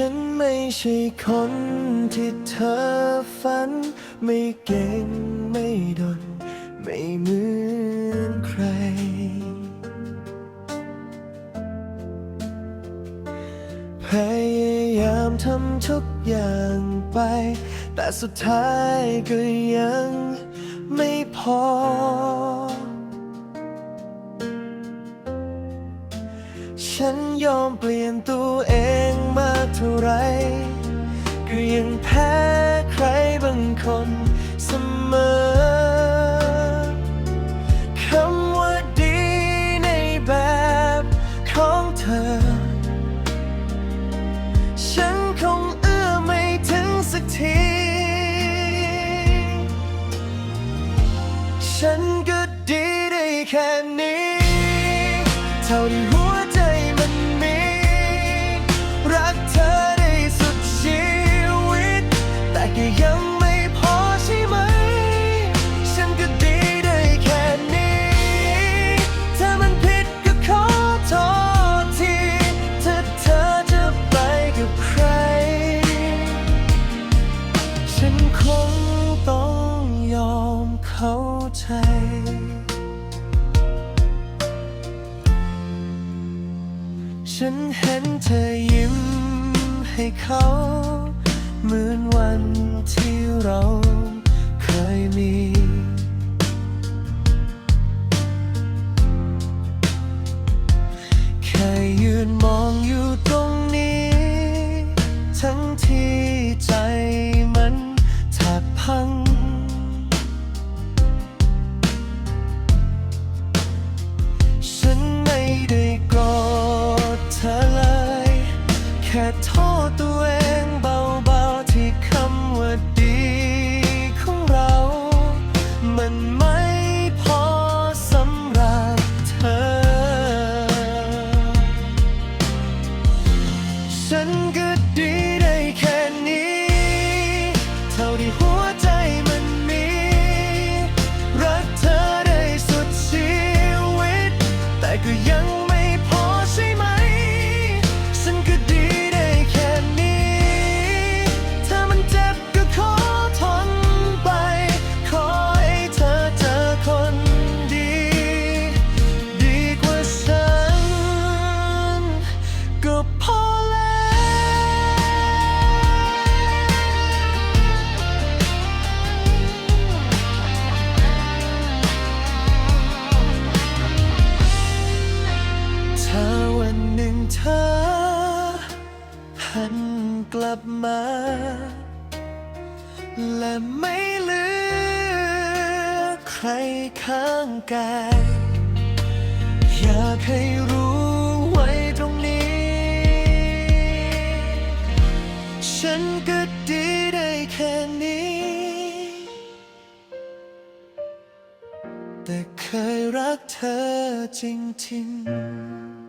ฉันไม่ใช่คนที่เธอฝัน ไม่เก่งไม่ดน ไม่เหมือนใคร พยายามทำทุกอย่างไป แต่สุดท้ายก็ยังไม่พอ ฉันยอมเปลี่ยนตัวเอง ฉันก็ดีได้แค่นี้ เท่าที่หัวใจมันมี รักเธอได้สุดชีวิต แต่ก็ยังไม่พอใช่ไหม ฉันก็ดีได้แค่นี้ ถ้ามันผิดก็ขอโทษทีถ้าเธอจะไปกับใคร ฉันคงต้องยอมเขา ใจ ฉันเห็นเธอยิ้มให้เขา เหมือนวันที่เราเคยมี ก็ดีได้แค่นี้ เท่าที่หัวใจมันมี รักเธอได้สุดชีวิต แต่ก็ยัง ลับมา และไม่เหลือใครข้างกาย อยากให้รู้ไว้ตรงนี้ ฉันก็ดีได้แค่นี้ แต่เคยรักเธอจริงๆ